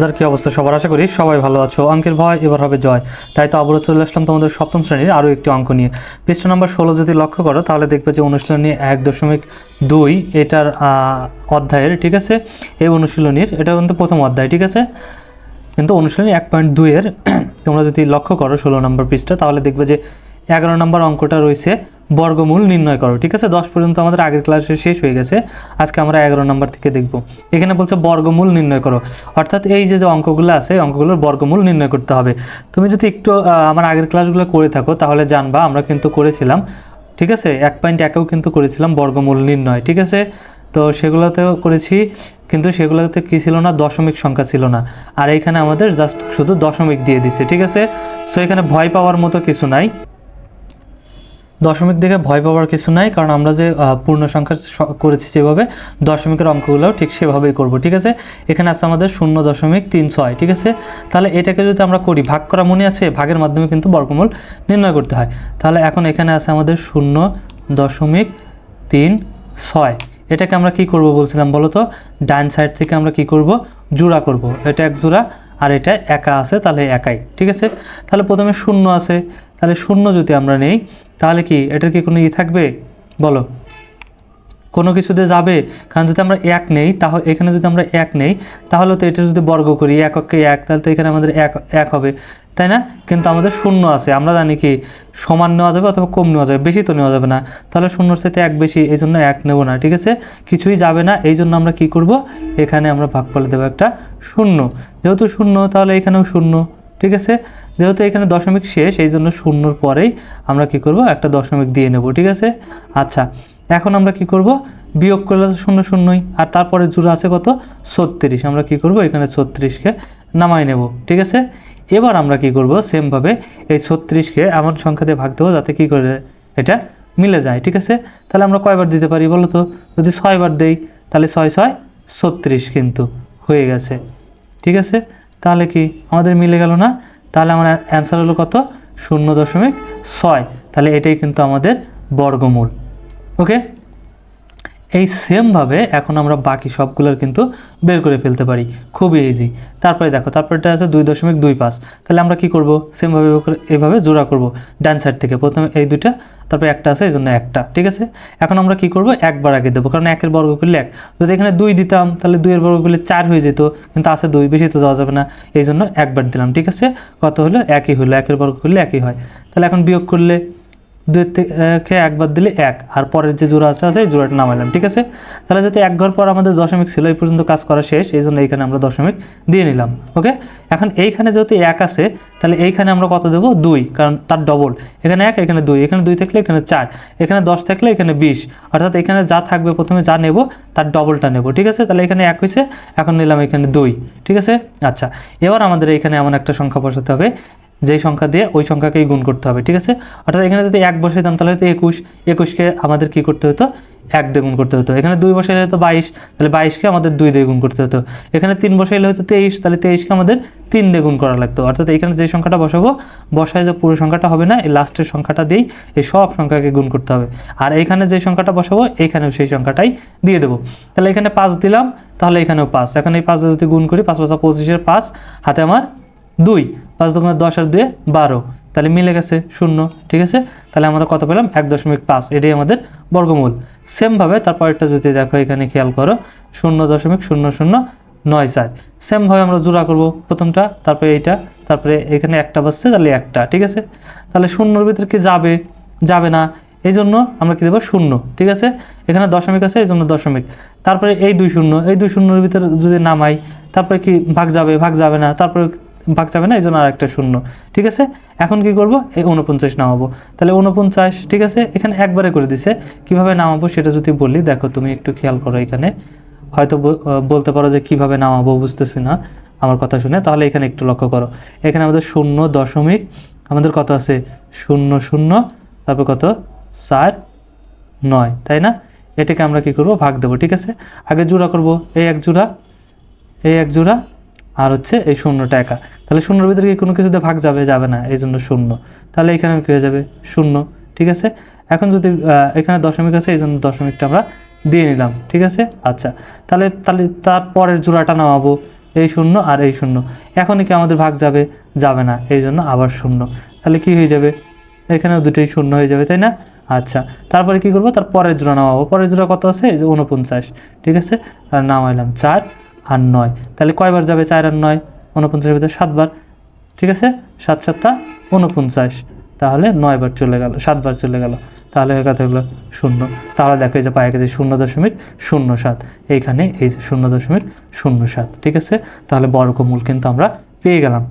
তাদের কি অবস্থা? সবার আশা করি সবাই ভালো আছো। অঙ্কের ভয় এবার হবে জয়। তাই তো আবারও চলে তোমাদের সপ্তম শ্রেণির আরও একটি অঙ্ক নিয়ে। পৃষ্ঠা নম্বর ষোলো যদি লক্ষ্য করো, তাহলে দেখবে যে অনুশীলনী এক দশমিক দুই এটার অধ্যায়ের, ঠিক আছে? এই অনুশীলনীর, এটা কিন্তু প্রথম অধ্যায়, ঠিক আছে? কিন্তু অনুশীলনী এক পয়েন্ট দুইয়ের, তোমরা যদি লক্ষ্য করো ষোলো নম্বর পৃষ্ঠা, তাহলে দেখবে যে এগারো নম্বর অঙ্কটা রয়েছে বর্গমূল নির্ণয় করো, ঠিক আছে? দশ পর্যন্ত আমাদের আগের ক্লাসে শেষ হয়ে গেছে। আজকে আমরা এগারো নম্বর থেকে দেখব। এখানে বলছে বর্গমূল নির্ণয় করো। অর্থাৎ এই যে যে অঙ্কগুলো আছে, এই অঙ্কগুলোর বর্গমূল নির্ণয় করতে হবে। তুমি যদি একটু আমার আগের ক্লাসগুলো করে থাকো, তাহলে জানবা আমরা কিন্তু করেছিলাম, ঠিক আছে? এক পয়েন্ট একেও কিন্তু করেছিলাম বর্গমূল নির্ণয়, ঠিক আছে? তো সেগুলোতেও করেছি, কিন্তু সেগুলোতে কী ছিল না? দশমিক সংখ্যা ছিল না। আর এখানে আমাদের জাস্ট শুধু দশমিক দিয়ে দিচ্ছে ঠিক আছে? সো এখানে ভয় পাওয়ার মতো কিছু নাই। দশমিক দেখে ভয় পাওয়ার কিছু নাই, কারণ আমরা যে পূর্ণ সংখ্যা করেছি যেভাবে দশমিকের অঙ্কগুলোও ঠিক সেভাবেই করব, ঠিক আছে? এখানে আছে আমাদের শূন্য দশমিক তিন ছয়, ঠিক আছে? তাহলে এটাকে যদি আমরা করি, ভাগ করা মনে আছে? ভাগের মাধ্যমে কিন্তু বর্গমূল নির্ণয় করতে হয়। তাহলে এখন এখানে আছে আমাদের শূন্য দশমিক তিন ছয়। এটাকে আমরা কি করব বলছিলাম বলো তো? ডান সাইড থেকে আমরা কি করব? জোড়া করব। এটা এক জোড়া, আর এটা একা আছে, তাহলে একাই, ঠিক আছে? তাহলে প্রথমে শূন্য আছে। তাহলে শূন্য যদি আমরা নেই তাহলে কি এটার কি কোনো ই থাকবে? বলো। কোনো কিছুতে যাবে? কারণ যদি আমরা এক নেই, তাহলে এখানে যদি আমরা এক নেই, তাহলে তো এটা যদি বর্গ করি এককে এক, তাহলে তো এখানে আমাদের এক এক হবে। তাই না? কিন্তু আমাদের শূন্য আছে। আমরা জানি কি সমান নেওয়া যাবে অথবা কম নেওয়া যাবে, বেশি তো নেওয়া যাবে না। তাহলে শূন্যর সাথে এক বেশি, এই জন্য এক নেব না, ঠিক আছে? কিছুই যাবে না, এই জন্য আমরা কি করব? এখানে আমরা ভাগফলে দেবো একটা শূন্য। যেহেতু শূন্য, তাহলে এখানেও শূন্য। ঠিক আছে? যেহেতু এখানে দশমিক শেষ এই জন্য শূন্যর পরেই আমরা কি করব? একটা দশমিক দিয়ে নেব, ঠিক আছে? আচ্ছা এখন আমরা কি করব? বিয়োগ করলে তো শূন্য শূন্যই, আর তারপরে জোড়া আছে কত? ছত্রিশ। আমরা কি করব? এখানে ছত্রিশকে নামাই নেব, ঠিক আছে? এবার আমরা কি করব? সেমভাবে এই ছত্রিশকে এমন সংখ্যা দিয়ে ভাগ দেবো যাতে কি করে এটা মিলে যায়, ঠিক আছে? তাহলে আমরা কয়বার দিতে পারি বলো তো? যদি ছয়বার দেই, তাহলে ছয় ছয়, ছত্রিশ কিন্তু হয়ে গেছে, ঠিক আছে? তাহলে কি আমাদের মিলে গেল না? তাহলে আমার অ্যান্সার হলো কত? শূন্য দশমিক ছয়। তাহলে এটাই কিন্তু আমাদের বর্গমূল। ওকে এই সেমভাবে এখন আমরা বাকি সবগুলোর কিন্তু বের করে ফেলতে পারি। খুবই ইজি তারপরে দেখো, তারপরটা আছে দুই দশমিক দুই পাঁচ। তাহলে আমরা কি করব? সেমভাবে এইভাবে জোড়া করব ডান সাইড থেকে। প্রথমে এই দুইটা, তারপরে একটা আছে এই জন্য একটা। ঠিক আছে? এখন আমরা কি করব? একবার আগে দেবো। কারণ একের বর্গ করলে এক। যদি এখানে দুই দিতাম, তাহলে দুইয়ের বর্গ করলে চার হয়ে যেত। কিন্তু আছে দুই, বেশি তো যাওয়া যাবে না। এই জন্য একবার দিলাম। ঠিক আছে? কত হলো? একই হলো। একের বর্গ করলে একই হয়। তাহলে এখন বিয়োগ করলে দুয়ের থেকে একবার দিলে এক। আর পরের যে জোড়াটা আছে এই জোড়াটা নামাইলাম, ঠিক আছে? তাহলে যাতে এক ঘর পর আমাদের দশমিক ছিল, এই পর্যন্ত কাজ করা শেষ, এই জন্য এইখানে আমরা দশমিক দিয়ে নিলাম, ওকে? এখন এইখানে যেহেতু এক আছে, তাহলে এইখানে আমরা কত দেবো? দুই, কারণ তার ডবল এখানে এক, এখানে দুই এখানে দুই থাকলে এখানে চার, এখানে দশ থাকলে এখানে বিশ। অর্থাৎ এখানে যা থাকবে প্রথমে যা নেব, তার ডবলটা নেব, ঠিক আছে? তাহলে এখানে এক হয়েছে এখন নিলাম এখানে দুই, ঠিক আছে? আচ্ছা এবার আমাদের এখানে এমন একটা সংখ্যা বসাতে হবে যেই সংখ্যা দিয়ে ওই সংখ্যাকেই গুণ করতে হবে, ঠিক আছে? অর্থাৎ এখানে যদি এক বসে দিতাম তাহলে হয়তো একুশ। একুশকে আমাদের কি করতে হতো? এক দিয়ে গুণ করতে হতো। এখানে দুই বসাইলে হতো বাইশ, তাহলে বাইশকে আমাদের দুই দিয়ে গুণ করতে হতো। এখানে তিন বসাইলে হতো তেইশ, তাহলে তেইশকে আমাদের তিন দিয়ে গুণ করা লাগতো। অর্থাৎ এখানে যে সংখ্যাটা বসাবো, বসায় যে পুরো সংখ্যাটা হবে না, এই লাস্টের সংখ্যাটা দিয়েই এই সব সংখ্যাকে গুণ করতে হবে। আর এখানে যে সংখ্যাটা বসাবো, এখানেও সেই সংখ্যাটাই দিয়ে দেবো। তাহলে এখানে পাঁচ দিলাম, তাহলে এখানেও পাঁচ। এখন এই পাঁচ দিয়ে যদি গুণ করি, পাঁচ পাঁচা পঁচিশের পাঁচ, হাতে আমার দুই। পাঁচ দোকানে দশ আর দুয়ে বারো। তাহলে মিলে গেছে শূন্য, ঠিক আছে? তাহলে আমরা কত পেলাম? এক দশমিক পাঁচ। এটাই আমাদের বর্গমূল। সেমভাবে তারপরেরটা যদি দেখো, এখানে খেয়াল করো, শূন্য দশমিক শূন্য শূন্য নয় চার। সেমভাবে আমরা জোড়া করব প্রথমটা, তারপরে এইটা, তারপরে এখানে একটা বাজছে, তাহলে একটা, ঠিক আছে? তাহলে শূন্যর ভিতরে কি যাবে? যাবে না। এই জন্য আমরা কি দেবো? শূন্য, ঠিক আছে? এখানে দশমিক আছে, এই জন্য দশমিক। তারপরে এই দুই শূন্য, এই দুই শূন্যর ভিতরে যদি নামাই, তারপরে কি ভাগ যাবে? ভাগ যাবে না। তারপরে ভাগ যাবে না, এই জন্য আর একটা শূন্য। ঠিক আছে? এখন কি করব? এই উনপঞ্চাশ নামাবো। তাহলে উনপঞ্চাশ ঠিক আছে? এখানে একবারে করে দিছে। কীভাবে নামাবো সেটা যদি বলি, দেখো তুমি একটু খেয়াল করো এখানে। হয়তো বলতে পারো যে কীভাবে নামাবো, বুঝতেছি না আমার কথা শুনে। তাহলে এখানে একটু লক্ষ্য করো। এখানে আমাদের শূন্য দশমিক, আমাদের কত আছে? শূন্য শূন্য, তারপর কত? চার, নয়, তাই না? এটাকে আমরা কি করব? ভাগ দেবো, ঠিক আছে? আগে জোড়া করব। এই এক জোড়া, এই এক জোড়া আর হচ্ছে এই শূন্যটা একা। তাহলে শূন্যর ভিতরে কি কোনো কিছুতে ভাগ যাবে? যাবে না, এই জন্য শূন্য। তাহলে এখানে কী হয়ে যাবে? শূন্য, ঠিক আছে? এখন যদি এখানে দশমিক আছে, এই জন্য দশমিকটা আমরা দিয়ে নিলাম, ঠিক আছে? আচ্ছা তাহলে তাহলে তারপরের জোড়াটা নামাবো, এই শূন্য আর এই শূন্য। এখনই কি আমাদের ভাগ যাবে? যাবে না, এই জন্য আবার শূন্য। তাহলে কি হয়ে যাবে? এখানেও দুটোই শূন্য হয়ে যাবে, তাই না? আচ্ছা তারপরে কি করব? তার পরের জোড়া নামাবো। পরের জোড়া কত আছে? এই যে উনপঞ্চাশ ঠিক আছে? আর নামাইলাম চার আর নয়। তাহলে কয়বার যাবে চার আর নয়? উনপঞ্চাশের ভিতরে সাতবার। ঠিক আছে? সাত সাতটা উনপঞ্চাশ তাহলে নয়বার চলে গেল, সাতবার চলে গেল। তাহলে হয়ে কথা হলো শূন্য। তাহলে দেখো এই যে পায়ে গেছে শূন্য দশমিক শূন্য সাত। এইখানে এই যে শূন্য দশমিক শূন্য সাত। ঠিক আছে? তাহলে বর্গমূল কিন্তু আমরা পেয়ে গেলাম।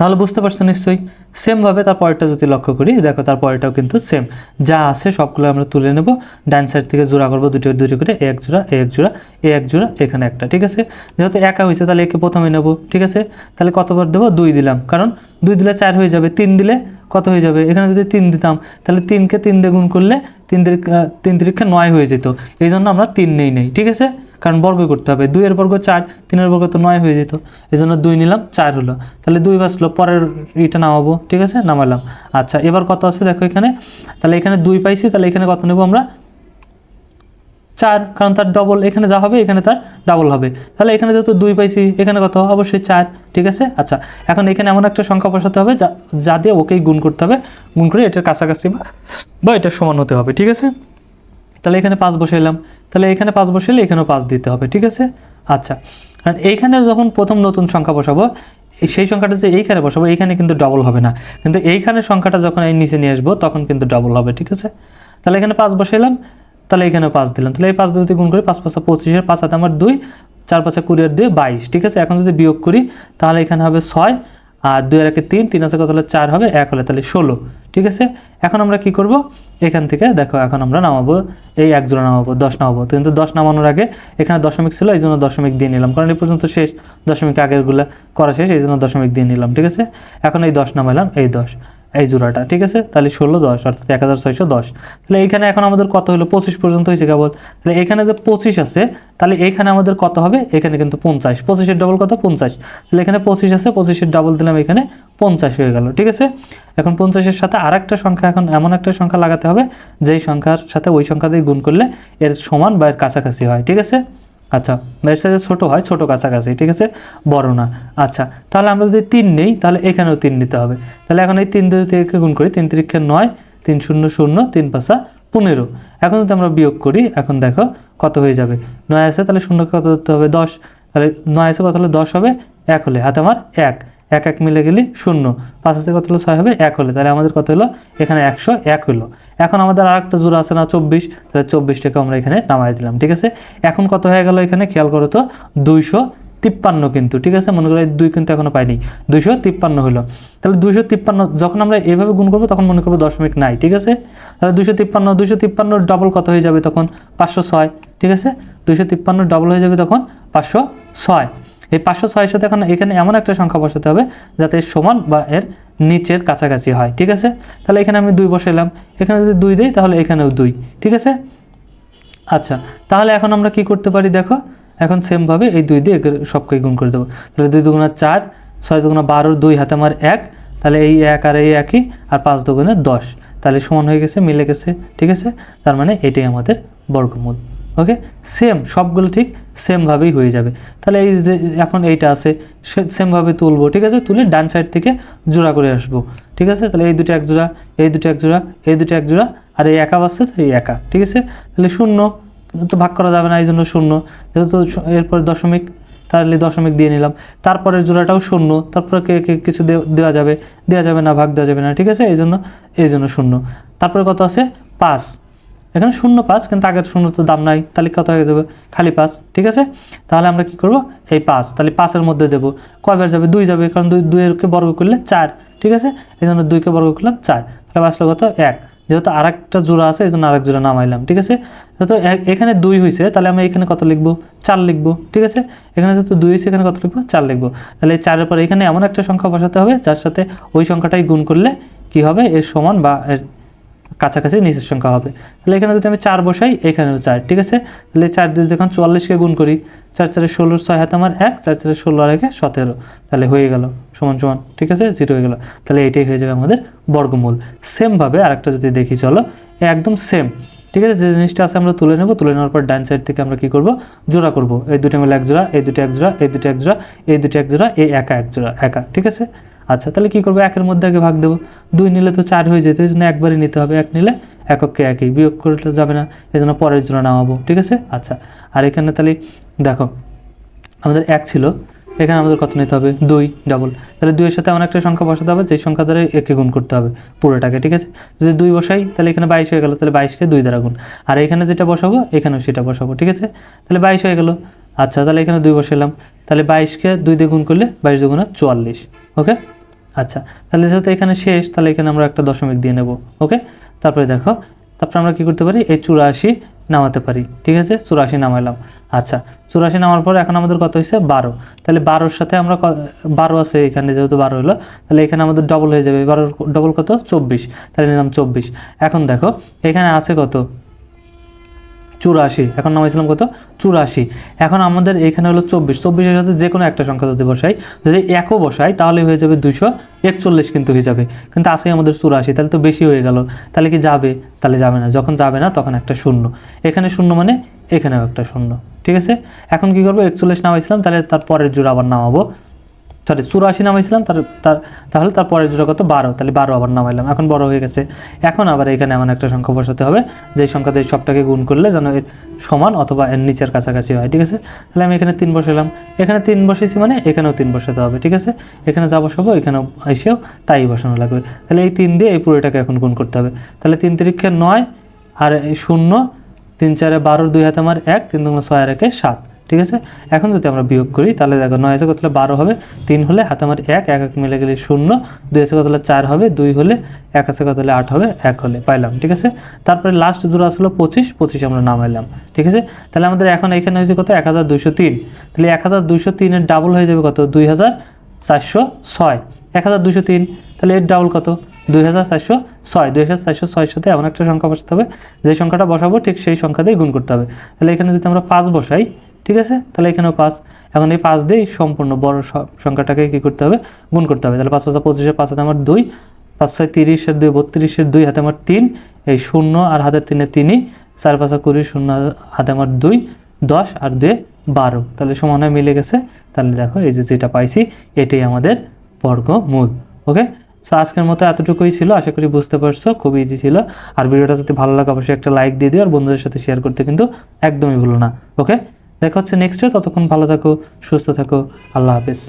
তাহলে বুঝতে পারছ নিশ্চয়ই? সেমভাবে তার পরেরটা যদি লক্ষ্য করি, দেখো তার পরেরটাও কিন্তু সেম যা আছে সবগুলো আমরা তুলে নেব। ডান সাইড থেকে জোড়া করব, দুটো দুটো করে এক জোড়া এক জোড়া এক জোড়া, এখানে একটা, ঠিক আছে? যেহেতু একা হয়েছে, তাহলে একে প্রথমে নেব, ঠিক আছে? তাহলে কতবার দেবো? দুই দিলাম। কারণ দুই দিলে চার হয়ে যাবে, তিন দিলে কত হয়ে যাবে? এখানে যদি তিন দিতাম, তাহলে তিনকে তিন দিয়ে গুণ করলে তিন তিন তিরিক্ষে নয় হয়ে যেত। এই জন্য আমরা তিন নেই নেই, ঠিক আছে? কারণ বর্গ করতে হবে। দুইয়ের বর্গ চার, তিনের বর্গ তো নয় হয়ে যেত। এই জন্য দুই নিলাম, চার হলো। তাহলে দুই বাসলো পরের ইটা নামাবো, ঠিক আছে? নামালাম। আচ্ছা এবার কত আছে? দেখো এখানে। তাহলে এখানে দুই পাইছি, তাহলে এখানে কত নেব আমরা? চার, কারণ তার ডবল এখানে যা হবে, এখানে তার ডাবল হবে। তাহলে এখানে যেহেতু দুই পাইছি, এখানে কত? অবশ্যই চার, ঠিক আছে? আচ্ছা এখন এখানে এমন একটা সংখ্যা বসাতে হবে যা যা দিয়ে ওকেই গুণ করতে হবে। গুণ করে এটার কাছাকাছি বা বা এটার সমান হতে হবে, ঠিক আছে? তাহলে এখানে পাঁচ বসাইলাম। তাহলে এখানে পাঁচ বসাইলে এখানেও পাঁচ দিতে হবে, ঠিক আছে? আচ্ছা। কারণ এইখানে যখন প্রথম নতুন সংখ্যা বসাবো সেই সংখ্যাটা যে এইখানে বসাবো, এইখানে কিন্তু ডবল হবে না। কিন্তু এইখানে সংখ্যাটা যখন এই নিচে নিয়ে আসব, তখন কিন্তু ডবল হবে, ঠিক আছে? তাহলে এখানে পাঁচ বসাইলাম, তাহলে এখানে পাঁচ দিলাম। তাহলে এই পাঁচ যদি গুণ করি, পাঁচ পাঁচা পঁচিশের পাঁচ হাতে আমার দুই, চার পাঁচা কুড়ি আর দুই, বাইশ, ঠিক আছে? এখন যদি বিয়োগ করি, তাহলে এখানে হবে ছয় আর দুই একে তিন তিন আছে কত হলে চার হবে? এক হলে তাহলে ষোলো। ঠিক আছে? এখন আমরা কি করব? এখান থেকে দেখো, এখন আমরা নামাবো। এই এক জোড়া নামাবো, দশ নামাবো। কিন্তু দশ নামানোর আগে এখানে দশমিক ছিল এই জন্য দশমিক দিয়ে নিলাম। কারণ এই পর্যন্ত শেষ। দশমিক আগেরগুলো করা শেষ এই জন্য দশমিক দিয়ে নিলাম। ঠিক আছে? এখন এই দশ নামাইলাম, এই দশ। এই জোড়াটা, ঠিক আছে? তাহলে ষোলো দশ, অর্থাৎ এক হাজার ছয়শো দশ। তাহলে এইখানে এখন আমাদের কত হলো? পঁচিশ পর্যন্ত হয়েছে কেবল। তাহলে এখানে যে পঁচিশ আছে, তাহলে এখানে আমাদের কত হবে? এখানে কিন্তু পঞ্চাশ। পঁচিশের ডবল কত? পঞ্চাশ। তাহলে এখানে পঁচিশ আছে, পঁচিশের ডাবল দিলাম এখানে পঞ্চাশ হয়ে গেল, ঠিক আছে? এখন পঞ্চাশের সাথে আর একটা সংখ্যা, এখন এমন একটা সংখ্যা লাগাতে হবে, যেই সংখ্যার সাথে ওই সংখ্যা দিয়ে গুণ করলে এর সমান বা এর কাছাকাছি হয়, ঠিক আছে? আচ্ছা এর সাইজে ছোটো হয়, ছোটো কাছাকাছি, ঠিক আছে? বড় না। আচ্ছা তাহলে আমরা যদি তিন নিই, তাহলে এখানেও তিন নিতে হবে। তাহলে এখন এই তিন একে গুণ করি, তিন তিরিক্ষে নয়, তিন শূন্য শূন্য, তিন পাঁচা পনেরো। এখন যদি আমরা বিয়োগ করি, এখন দেখো কত হয়ে যাবে? নয় আছে, তাহলে শূন্যকে কত ধরতে হবে? দশ। তাহলে নয় আছে, কত হলে দশ হবে? এক হলে। হাতে আমার এক। এক এক মিলে গেলে শূন্য। পাঁচ আছে কত হলো? ছয় হবে, এক হলে। তাহলে আমাদের কত হলো? এখানে একশো এক হলো। এখন আমাদের আর একটা জোড়া আছে না, চব্বিশ। তাহলে চব্বিশটাকে আমরা এখানে নামাই দিলাম, ঠিক আছে? এখন কত হয়ে গেল এখানে? খেয়াল করো তো, দুইশো তিপ্পান্ন কিন্তু, ঠিক আছে? মনে করো দুই কিন্তু এখনও পাইনি। দুইশো তিপ্পান্ন হলো। তাহলে দুইশো তিপ্পান্ন, যখন আমরা এভাবে গুণ করব, তখন মনে করব দশমিক নাই, ঠিক আছে? তাহলে দুইশো তিপ্পান্ন দুইশো তিপ্পান্ন ডবল কত হয়ে যাবে তখন? পাঁচশো ছয়, ঠিক আছে? দুইশো তিপ্পান্ন ডবল হয়ে যাবে তখন? পাঁচশো ছয়। এই পাঁচশো ছয়ের সাথে এখন এখানে এমন একটা সংখ্যা বসাতে হবে যাতে সমান বা এর নিচের কাছাকাছি হয়, ঠিক আছে? তাহলে এখানে আমি দুই বসাইলাম। এখানে যদি দুই দিই, তাহলে এখানেও দুই, ঠিক আছে? আচ্ছা তাহলে এখন আমরা কি করতে পারি দেখো? এখন সেমভাবে এই দুই দিয়ে সবকে গুণ করে দেবো। তাহলে দুই দুগুণা চার, ছয় দুগুণা বারো দুই হাতে আমার এক, তাহলে এই এক আর এই একই, আর পাঁচ দুগুণে দশ। তাহলে সমান হয়ে গেছে, মিলে গেছে, ঠিক আছে? তার মানে এটাই আমাদের বর্গমূল। ওকে সেম সবগুলো ঠিক সেমভাবেই হয়ে যাবে। তাহলে এই যে এখন এইটা আছে সেমভাবে তুলবো, ঠিক আছে? তুলে ডান সাইড থেকে জোড়া করে আসব, ঠিক আছে? তাহলে এই দুটো এক জোড়া, এই দুটো এক জোড়া, এই দুটো এক জোড়া, আর এই একা বাসছে তো এই একা, ঠিক আছে? তাহলে শূন্য, তো ভাগ করা যাবে না, এই জন্য শূন্য। যেহেতু এরপর দশমিক, তাহলে দশমিক দিয়ে নিলাম। তারপরের জোড়াটাও শূন্য, তারপরে কে কিছু দেওয়া যাবে দেওয়া যাবে না, ভাগ দেওয়া যাবে না, ঠিক আছে? এই জন্য এই জন্য শূন্য। তারপরে কত আছে? পাঁচ। এখানে শূন্য পাঁচ, কিন্তু আগের শূন্য তো দাম নাই, তাহলে কত হয়ে যাবে? খালি পাঁচ, ঠিক আছে? তাহলে আমরা কি করব? এই পাঁচ, তাহলে পাঁচের মধ্যে দেবো। কয়বার যাবে? দুই যাবে, কারণ দুই দুইয়েরকে বর্গ করলে চার, ঠিক আছে? এই জন্য দুইকে বর্গ করলাম চার, তাহলে বাঁচলো কত? এক। যেহেতু আরেকটা জোড়া আছে, এই জন্য আরেক জোড়া নামাইলাম, ঠিক আছে? যেহেতু এখানে দুই হয়েছে তাহলে আমি এখানে কত লিখব? চার লিখব, ঠিক আছে? এখানে যেহেতু দুই হয়েছে এখানে কত লিখব? চার লিখব। তাহলে চারের পর এখানে এমন একটা সংখ্যা বসাতে হবে, যার সাথে ওই সংখ্যাটাই গুণ করলে কি হবে? এর সমান বা এর কাছাকাছি নিচের সংখ্যা হবে। তাহলে এখানে যদি আমি চার বসাই, এখানেও চার, ঠিক আছে? তাহলে চার দিয়ে যদি এখন চুয়াল্লিশকে গুণ করি, চার চারে ষোলোর ছয় হাতে আমার এক, চার চারে ষোলো আর একে সতেরো। তাহলে হয়ে গেল, সমান সমান, ঠিক আছে? জিরো হয়ে গেল। তাহলে এটাই হয়ে যাবে আমাদের বর্গমূল। সেমভাবে আরেকটা যদি দেখি, চলো। একদম সেম ঠিক আছে? যে জিনিসটা আছে আমরা তুলে নেব, তুলে নেওয়ার পর ডান সাইড থেকে আমরা কি করব? জোড়া করব। এই দুটো মিলে এক জোড়া, এই দুটো এক জোড়া, এই দুটো এক জোড়া, এই দুটো এক জোড়া, এই একা এক জোড়া, একা, ঠিক আছে? আচ্ছা তাহলে কি করব? একের মধ্যে আগে ভাগ দেবো। দুই নিলে তো চার হয়ে যেত এই জন্য একবারই নিতে হবে। এক নিলে এককে একই, বিয়োগ করলে যাবে না, এই জন্য পরের জন্য নামাবো, ঠিক আছে? আচ্ছা আর এখানে তাহলে দেখো, আমাদের এক ছিল, এখানে আমাদের কত নিতে হবে? দুই ডাবল তাহলে দুইয়ের সাথে এমন একটা সংখ্যা বসাতে হবে, যেই সংখ্যা দ্বারা একে গুণ করতে হবে পুরোটাকে, ঠিক আছে? যদি দুই বসাই, তাহলে এখানে বাইশ হয়ে গেল, তাহলে বাইশকে দুই দ্বারা গুণ। আর এখানে যেটা বসাবো, এখানেও সেটা বসাবো, ঠিক আছে? তাহলে বাইশ হয়ে গেল। আচ্ছা তাহলে এখানে দুই বসালাম তাহলে বাইশকে দুই দিয়ে গুণ করলে বাইশ দুগুণা চুয়াল্লিশ। ওকে? আচ্ছা তাহলে যেহেতু এখানে শেষ, তাহলে এখানে আমরা একটা দশমিক দিয়ে নেব, ওকে? তারপরে দেখো, তারপরে আমরা কি করতে পারি? এই চুরাশি নামাতে পারি, ঠিক আছে? চুরাশি নামাইলাম। আচ্ছা চুরাশি নামার পর এখন আমাদের কত হয়েছে? বারো। তাহলে বারোর সাথে আমরা বারো আছে এখানে যেহেতু বারো হলো, তাহলে এখানে আমাদের ডবল হয়ে যাবে। বারোর ডবল কত? চব্বিশ। তাহলে নিলাম চব্বিশ। এখন দেখো, এখানে আছে কত? চুরাশি। এখন নামাইছিলাম কত? চুরাশি। এখন আমাদের এখানে হলো চব্বিশ। চব্বিশের সাথে যে কোনো একটা সংখ্যা যদি বসাই, যদি একও বসাই, তাহলে হয়ে যাবে দুশো একচল্লিশ কিন্তু হয়ে যাবে। কিন্তু আসে আমাদের চুরাশি, তাহলে তো বেশি হয়ে গেল। তাহলে কি যাবে? তাহলে যাবে না। যখন যাবে না, তখন একটা শূন্য। এখানে শূন্য মানে এখানেও একটা শূন্য। ঠিক আছে? এখন কি করব? একচল্লিশ নামাইছিলাম, তাহলে তার পরের জোড়া আবার নামাবো। সরি চুরাশি নামাইছিলাম, তার তার, তাহলে তার পরের জোড়া কত বারো, তাহলে বারো আবার নামাইলাম, এখন বড় হয়ে গেছে। এখন আবার এখানে এমন একটা সংখ্যা বসাতে হবে, যে সংখ্যাতে এই সবটাকে গুণ করলে যেন এর সমান অথবা এর নিচের কাছাকাছি হয়, ঠিক আছে? তাহলে আমি এখানে তিন বসালাম, এখানে তিন বসেছি মানে এখানেও তিন বসাতে হবে, ঠিক আছে? এখানে যা বসাবো, এখানেও এসেও তাই বসানো লাগবে। তাহলে এই তিন দিয়ে এই পুরোটাকে এখন গুণ করতে হবে। তাহলে তিন তিরিক্ষে নয় আর শূন্য, তিন চারে বারোর দুই হাতে আমার এক, তিন দুগুণ ছয় আর একে সাত। ঠিক আছে? এখন যদি আমরা বিয়োগ করি, তাহলে দেখো নয় আছে কত হলে বারো হবে? তিন হলে হাতে আমার এক এক এক মিলে গেলে শূন্য। দুই আছে কত হলে চার হবে? দুই হলে এক আছে কতলে আট হবে? এক হলে পাইলাম, ঠিক আছে? তারপরে লাস্ট জোড়া আসলো পঁচিশ পঁচিশ আমরা নামাইলাম, ঠিক আছে? তাহলে আমাদের এখন এখানে হয়েছে কত? এক হাজার দুইশো তিন। তাহলে এক হাজার দুইশো তিনের ডাবল হয়ে যাবে কত? দুই হাজার চারশো ছয়। এক হাজার দুশো তিন, তাহলে এর ডাবল কত? দুই হাজার চারশো ছয়। দুই হাজার চারশো ছয়ের সাথে এমন একটা সংখ্যা বসাতে হবে, যে সংখ্যাটা বসাবো, ঠিক সেই সংখ্যা দিয়ে গুণ করতে হবে। তাহলে এখানে যদি আমরা পাঁচ বসাই ঠিক আছে? তাহলে এখানেও পাঁচ। এখন এই পাঁচ দিয়েই সম্পূর্ণ বড় সংখ্যাটাকে কী করতে হবে? গুণ করতে হবে। তাহলে পাঁচ পাঁচা পঁচিশের পাঁচ হাতে আমার দুই, পাঁচ ছয় তিরিশের দুই বত্রিশের দুই হাতে আমার তিন, এই শূন্য আর হাতের তিনে তিনই, চার পাঁচা কুড়ি, শূন্য হাতে আমার দুই, দশ আর দুয়ে বারো। তাহলে সমান হয়ে মিলে গেছে। তাহলে দেখো, এই যে যেটা পাইছি, এটাই আমাদের বর্গমূল। ওকে? সো আজকের মতো এতটুকুই ছিল। আশা করি বুঝতে পারছ, খুব ইজি ছিল। আর ভিডিওটা যদি ভালো লাগে, অবশ্যই একটা লাইক দিয়ে দিও। আর বন্ধুদের সাথে শেয়ার করতে কিন্তু একদমই ভুলো না। ওকে? দেখা হচ্ছে নেক্সট ততক্ষণ ভালো থাকো সুস্থ থাকো আল্লাহ হাফেজ।